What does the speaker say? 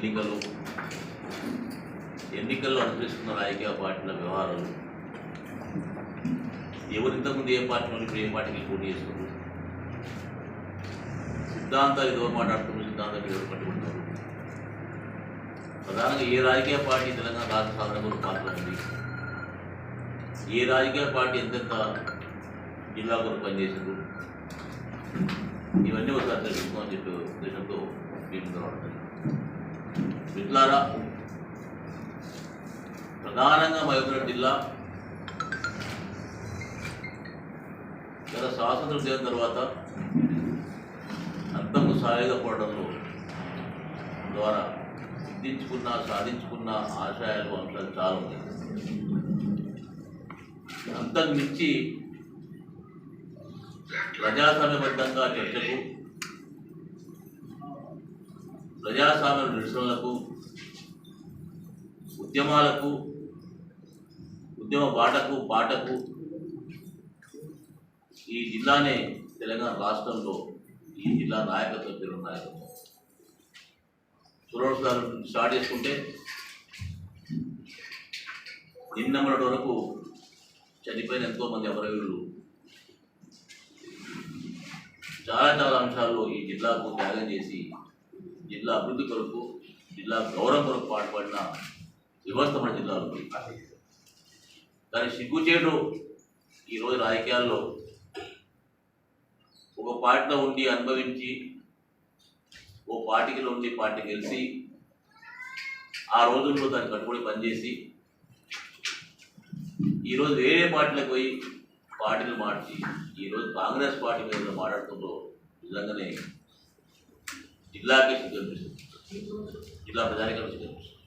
ఎన్నికలు. ఎన్నికల్లో అనుసరిస్తున్న రాజకీయ పార్టీల వ్యవహారాలు. ఎవరు ఇంతకుముందు ఏ పార్టీ నుండి ఇప్పుడు ఏ పార్టీకి పోటీ చేస్తున్నారు? సిద్ధాంతాలు ఏదో మాట్లాడుతున్నారు సిద్ధాంతాలు ఎవరు పట్టుకుంటారు ప్రధానంగా ఏ రాజకీయ పార్టీ తెలంగాణ రాష్ట్ర సాధనకు పాత్ర ఉంది? ఏ రాజకీయ పార్టీ ఎంతెంత జిల్లా కొరకు పనిచేసింది ఇవన్నీ ఒకసారి తెలుసుకోమని చెప్పి ఉద్దేశంతో మీ మిత్రులారా ప్రధానంగా మహబూబ్నగర్ జిల్లా. గత స్వాతంత్రం దినం తర్వాత అంతకు సాయుధ పోవడంలో ద్వారా సిద్ధించుకున్న సాధించుకున్న ఆశయాలు అంశాలు చాలా ఉన్నాయి. అంతకు మించి ప్రజాస్వామ్యబద్ధంగా చర్చకు ప్రజాస్వామ్య నిరసనలకు ఉద్యమాలకు ఉద్యమ బాటకు పాటకు ఈ జిల్లానే తెలంగాణ రాష్ట్రంలో ఈ జిల్లా నాయకత్వం పేరు నాయకత్వం. సురేష్ గారు స్టార్ట్ చేసుకుంటే నిన్నటి వరకు చనిపోయిన ఎంతో మంది అమరవీరులు చాలా చాలా అంశాల్లో ఈ జిల్లాకు త్యాగం చేసి జిల్లా అభివృద్ధి కొరకు జిల్లా గౌరవం కొరకు పాటుపడిన వివస్థమైన జిల్లాలు ఉన్నాయి. కానీ సిగ్గుచేటు ఈరోజు రాజకీయాల్లో ఒక పార్టీలో ఉండి అనుభవించి ఓ పార్టీలో ఉండి పార్టీ గెలిచి ఆ రోజుల్లో దాన్ని కట్టుబడి పనిచేసి ఈరోజు వేరే పార్టీలకు పోయి పార్టీలు మార్చి ఈరోజు కాంగ్రెస్ పార్టీ మీద మాట్లాడుతుందో నిజంగానే జిల్లాకే సిగ్గు అనిపిస్తుంది జిల్లా ప్రజానికే సిగ్గు అనిపిస్తుంది